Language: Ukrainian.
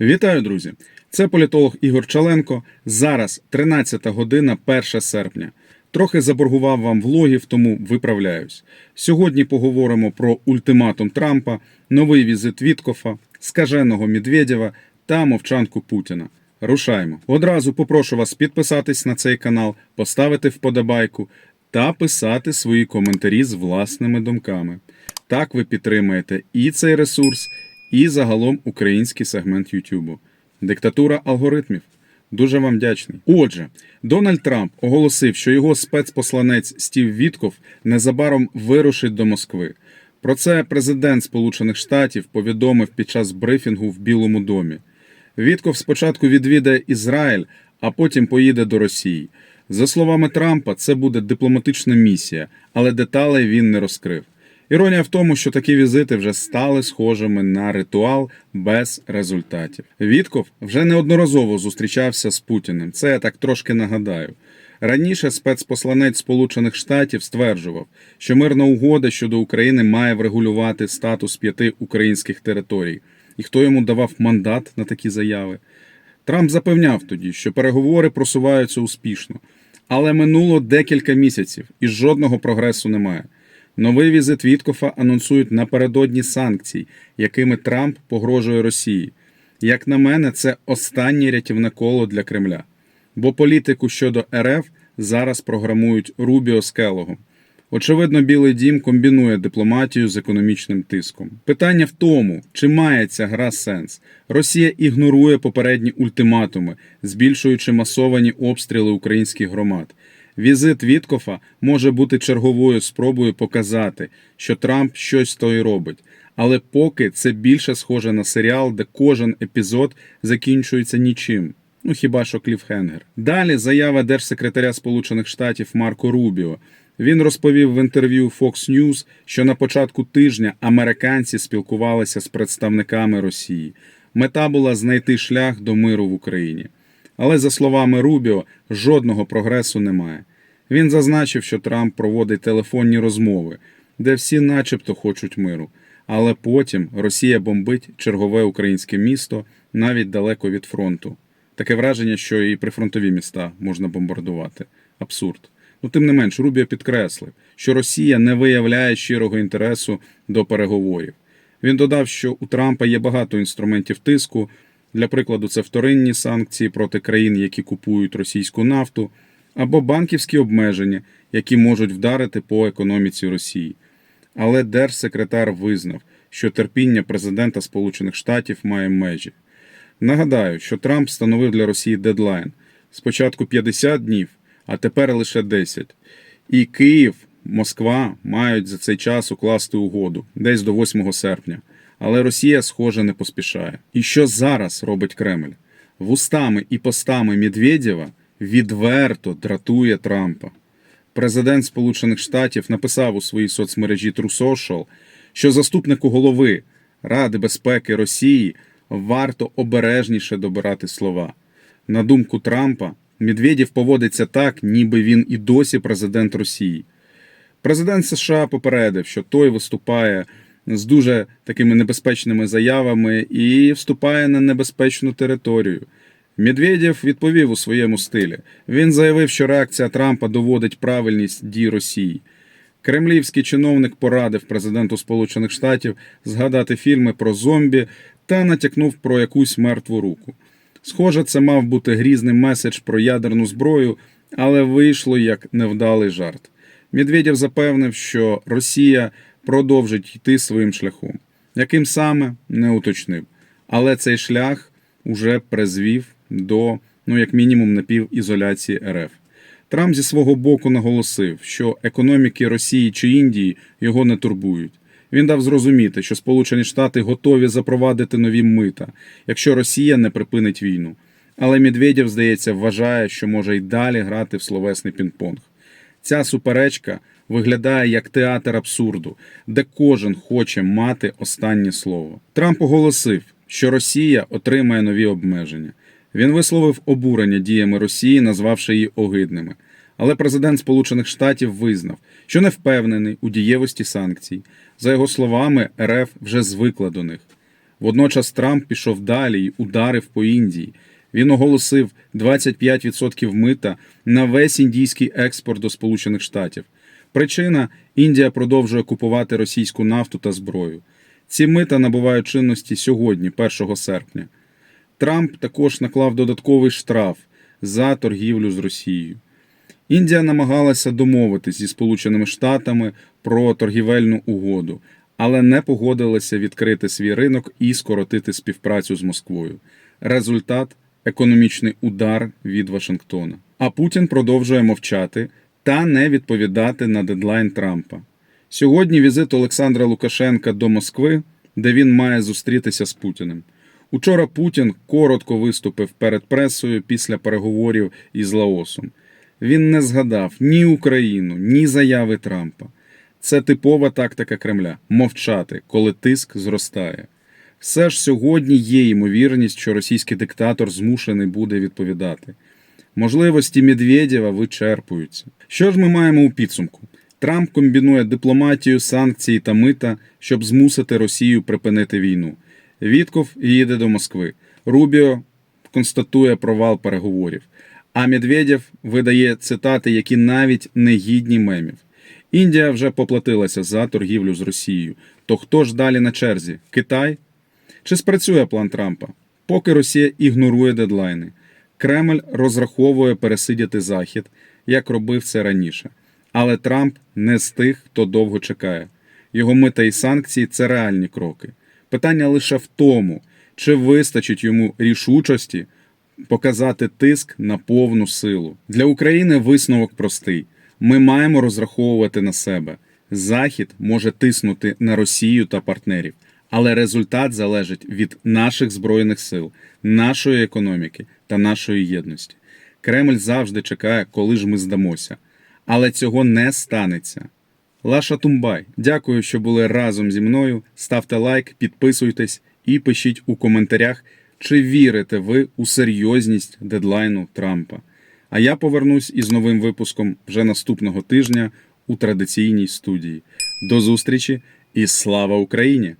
Вітаю, друзі! Це політолог Ігор Чаленко. Зараз 13 година, 1 серпня. Трохи заборгував вам влогів, тому виправляюсь. Сьогодні поговоримо про ультиматум Трампа, новий візит Віткофа, скаженого Медведєва та мовчанку Путіна. Рушаємо. Одразу попрошу вас підписатись на цей канал, поставити вподобайку та писати свої коментарі з власними думками. Так ви підтримаєте і цей ресурс, і загалом український сегмент Ютубу. Диктатура алгоритмів. Дуже вам вдячний. Отже, Дональд Трамп оголосив, що його спецпосланець Стів Вітков незабаром вирушить до Москви. Про це президент Сполучених Штатів повідомив під час брифінгу в Білому домі. Вітков спочатку відвідає Ізраїль, а потім поїде до Росії. За словами Трампа, це буде дипломатична місія, але деталей він не розкрив. Іронія в тому, що такі візити вже стали схожими на ритуал без результатів. Вітков вже неодноразово зустрічався з Путіним. Це я так трошки нагадаю. Раніше спецпосланець Сполучених Штатів стверджував, що мирна угода щодо України має врегулювати статус п'яти українських територій. І хто йому давав мандат на такі заяви? Трамп запевняв тоді, що переговори просуваються успішно, але минуло декілька місяців і жодного прогресу немає. Новий візит Віткофа анонсують напередодні санкцій, якими Трамп погрожує Росії. Як на мене, це останнє рятівне коло для Кремля. Бо політику щодо РФ зараз програмують Рубіо з Келогом. Очевидно, Білий дім комбінує дипломатію з економічним тиском. Питання в тому, чи має ця гра сенс. Росія ігнорує попередні ультиматуми, збільшуючи масовані обстріли українських громад. Візит Віткофа може бути черговою спробою показати, що Трамп щось то й робить. Але поки це більше схоже на серіал, де кожен епізод закінчується нічим. Ну хіба що кліфхенгер. Далі заява держсекретаря Сполучених Штатів Марко Рубіо. Він розповів в інтерв'ю Fox News, що на початку тижня американці спілкувалися з представниками Росії. Мета була знайти шлях до миру в Україні. Але за словами Рубіо, жодного прогресу немає. Він зазначив, що Трамп проводить телефонні розмови, де всі, начебто, хочуть миру. Але потім Росія бомбить чергове українське місто навіть далеко від фронту. Таке враження, що і прифронтові міста можна бомбардувати. Абсурд. Ну, тим не менш, Рубіо підкреслив, що Росія не виявляє щирого інтересу до переговорів. Він додав, що у Трампа є багато інструментів тиску. Для прикладу, це вторинні санкції проти країн, які купують російську нафту, або банківські обмеження, які можуть вдарити по економіці Росії. Але держсекретар визнав, що терпіння президента Сполучених Штатів має межі. Нагадаю, що Трамп встановив для Росії дедлайн спочатку 50 днів, а тепер лише 10. І Київ, Москва мають за цей час укласти угоду десь до 8 серпня. Але Росія, схоже, не поспішає. І що зараз робить Кремль? Вустами і постами Медведєва відверто дратує Трампа. Президент Сполучених Штатів написав у своїй соцмережі Social, що заступнику голови Ради безпеки Росії варто обережніше добирати слова. На думку Трампа, Медведєв поводиться так, ніби він і досі президент Росії. Президент США попередив, що той виступає з дуже такими небезпечними заявами і вступає на небезпечну територію. Медведєв відповів у своєму стилі. Він заявив, що реакція Трампа доводить правильність дій Росії. Кремлівський чиновник порадив президенту Сполучених Штатів згадати фільми про зомбі та натякнув про якусь мертву руку. Схоже, це мав бути грізний меседж про ядерну зброю, але вийшло як невдалий жарт. Медведєв запевнив, що Росія продовжить йти своїм шляхом. Яким саме не уточнив. Але цей шлях уже призвів до, ну як мінімум, напівізоляції РФ. Трамп зі свого боку наголосив, що економіки Росії чи Індії його не турбують. Він дав зрозуміти, що Сполучені Штати готові запровадити нові мита, якщо Росія не припинить війну. Але Медведєв, здається, вважає, що може й далі грати в словесний пінг-понг. Ця суперечка виглядає як театр абсурду, де кожен хоче мати останнє слово. Трамп оголосив, що Росія отримає нові обмеження. Він висловив обурення діями Росії, назвавши її огидними. Але президент Сполучених Штатів визнав, що не впевнений у дієвості санкцій. За його словами, РФ вже звикла до них. Водночас Трамп пішов далі і ударив по Індії. Він оголосив 25% мита на весь індійський експорт до Сполучених Штатів. Причина Індія продовжує купувати російську нафту та зброю. Ці мита набувають чинності сьогодні, 1 серпня. Трамп також наклав додатковий штраф за торгівлю з Росією. Індія намагалася домовитись зі Сполученими Штатами про торгівельну угоду, але не погодилася відкрити свій ринок і скоротити співпрацю з Москвою. Результат економічний удар від Вашингтона. А Путін продовжує мовчати та не відповідати на дедлайн Трампа. Сьогодні візит Олександра Лукашенка до Москви, де він має зустрітися з Путіним. Учора Путін коротко виступив перед пресою після переговорів із Лаосом. Він не згадав ні Україну, ні заяви Трампа. Це типова тактика Кремля мовчати, коли тиск зростає. Все ж сьогодні є ймовірність, що російський диктатор змушений буде відповідати. Можливості Медведєва вичерпуються. Що ж ми маємо у підсумку? Трамп комбінує дипломатію, санкції та мита, щоб змусити Росію припинити війну. Вітков їде до Москви. Рубіо констатує провал переговорів. А Медведєв видає цитати, які навіть не гідні мемів. Індія вже поплатилася за торгівлю з Росією. То хто ж далі на черзі? Китай? Чи спрацює план Трампа? Поки Росія ігнорує дедлайни. Кремль розраховує пересидіти Захід, як робив це раніше. Але Трамп не з тих, хто довго чекає. Його мита і санкції це реальні кроки. Питання лише в тому, чи вистачить йому рішучості показати тиск на повну силу. Для України висновок простий: ми маємо розраховувати на себе. Захід може тиснути на Росію та партнерів, але результат залежить від наших збройних сил, нашої економіки та нашої єдності. Кремль завжди чекає, коли ж ми здамося, але цього не станеться. Лаша Тумбай, дякую, що були разом зі мною. Ставте лайк, підписуйтесь і пишіть у коментарях, чи вірите ви у серйозність дедлайну Трампа. А я повернусь із новим випуском вже наступного тижня у традиційній студії. До зустрічі і слава Україні!